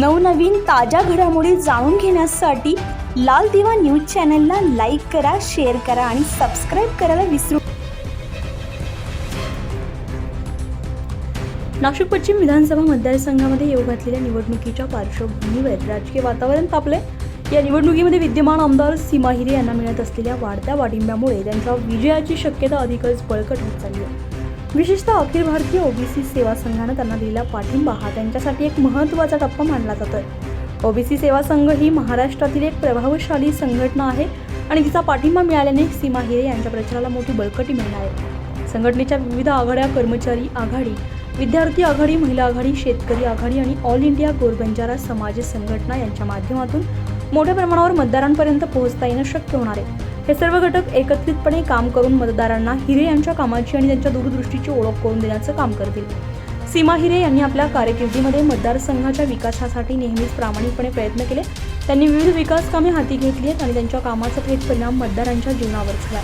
नवनवीन ताज्या घडामोडी जाणून घेण्यासाठी लाल दिवा न्यूज चॅनलला लाईक करा शेअर करा आणि सबस्क्राईब करायला विसरू नाशिक पश्चिम विधानसभा मतदारसंघामध्ये येऊ घातलेल्या निवडणुकीच्या पार्श्वभूमीवर राजकीय वातावरण तापले या निवडणुकीमध्ये विद्यमान आमदार सीमा हिरे यांना मिळत असलेल्या वाढत्या वाढिंब्यामुळे त्यांच्या विजयाची शक्यता अधिकच बळकट होत चालली आहे. विशेषतः अखिल भारतीय ओबीसी सेवा संघानं त्यांना दिलेला पाठिंबा हा त्यांच्यासाठी एक महत्त्वाचा टप्पा मानला जातोय. ओबीसी सेवा संघ ही महाराष्ट्रातील एक प्रभावशाली संघटना आहे आणि तिचा पाठिंबा मिळाल्याने सीमा हिरे यांच्या प्रचाराला मोठी बळकटी मिळणार आहे. संघटनेच्या विविध आघाड्या कर्मचारी आघाडी विद्यार्थी आघाडी महिला आघाडी शेतकरी आघाडी आणि ऑल इंडिया गोरबंजारा समाज संघटना यांच्या माध्यमातून मोठ्या प्रमाणावर मतदारांपर्यंत पोहोचता येणं शक्य होणार आहे. हे सर्व घटक एकत्रितपणे काम करून मतदारांना हिरे यांच्या कामाची आणि त्यांच्या दूरदृष्टीची ओळख करून देण्याचं काम करतील. सीमा हिरे यांनी आपल्या कारकिर्दीमध्ये मतदारसंघाच्या विकासासाठी नेहमीच प्रामाणिकपणे प्रयत्न केले. त्यांनी विविध विकास कामे हाती घेतली आहेत आणि त्यांच्या कामाचा थेट परिणाम मतदारांच्या जीवनावर झाला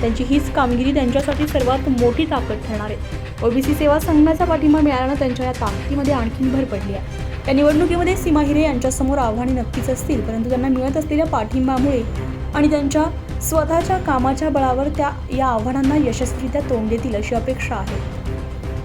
त्यांची हीच कामगिरी त्यांच्यासाठी सर्वात मोठी ताकद ठरणार आहे. ओबीसी सेवा संघाचा पाठिंबा मिळाल्यानं त्यांच्या या ताकदीमध्ये आणखीन भर पडली आहे. या निवडणुकीमध्ये सीमा हिरे यांच्यासमोर आव्हाने नक्कीच असतील परंतु त्यांना मिळत असलेल्या पाठिंब्यामुळे आणि त्यांच्या स्वतःच्या कामाच्या बळावर त्या या आव्हानांना यशस्वीरित्या तोंड देतील अशी अपेक्षा आहे.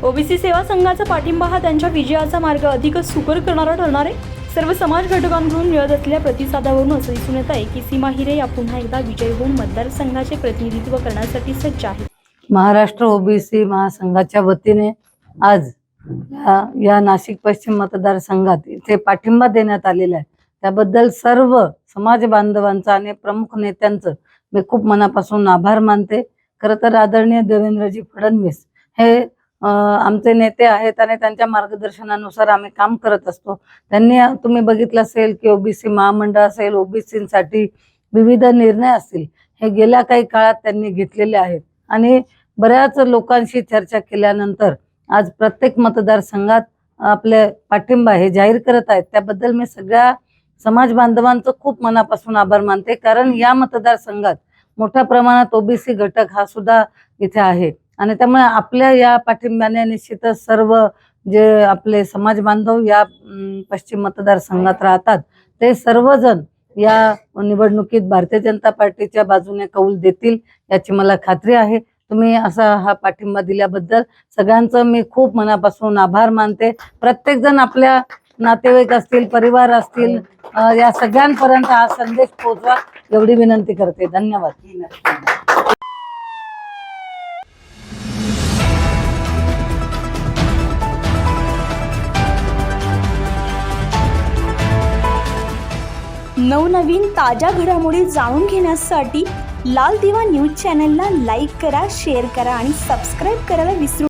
ओबीसी सेवा संघाचा पाठिंबा हा त्यांच्या विजयाचा मार्ग अधिकच सुकर करणारा ठरणार आहे. सर्व समाज घटकांकडून मिळत असलेल्या प्रतिसादावरून असं दिसून येत आहे की सीमा हिरे या पुन्हा एकदा विजय होऊन मतदारसंघाचे प्रतिनिधित्व करण्यासाठी सज्ज आहेत. महाराष्ट्र ओबीसी महासंघाच्या वतीने आज या, या नाशिक पश्चिम मतदारसंघात इथे पाठिंबा देण्यात आलेला आहे. त्याबद्दल सर्व समाज बांधवांचं आणि प्रमुख नेत्यांचं मी खूप मनापासून आभार मानते. खरं तर आदरणीय देवेंद्रजी फडणवीस हे आमचे नेते आहेत आणि त्यांच्या मार्गदर्शनानुसार आम्ही काम करत असतो. त्यांनी तुम्ही बघितलं असेल की ओबीसी महामंडळ असेल ओबीसीसाठी विविध निर्णय असतील. हे गेल्या काही काळात त्यांनी घेतलेले आहेत. आणि बऱ्याच लोकांशी चर्चा केल्यानंतर आज प्रत्येक मतदारसंघात आपले पाठिंबा हे जाहीर करत आहेत. त्याबद्दल मी सगळ्या समाज बांधवांचं खूप मनापासून आभार मानते. कारण या मतदारसंघात मोठ्या प्रमाणात ओबीसी घटक हा सुद्धा इथे आहे. आणि त्यामुळे आपल्या या पाठिंब्याने निश्चितच सर्व जे आपले समाज बांधव या पश्चिम मतदारसंघात राहतात. ते सर्वजण या निवडणुकीत भारतीय जनता पार्टीच्या बाजूने कौल देतील याची मला खात्री आहे. तुम्ही असा हा पाठिंबा दिल्याबद्दल सगळ्यांचं मी खूप मनापासून आभार मानते. प्रत्येकजण आपल्या नातेवाईक असतील परिवार असतील या सगळ्यांपर्यंत हा संदेश पोहोचवा एवढी विनंती करते. धन्यवाद. नवनवीन ताज्या घडामोडी जाणून घेण्यासाठी लाल दिवा न्यूज चॅनलला लाईक करा शेअर करा आणि सबस्क्राईब करायला विसरू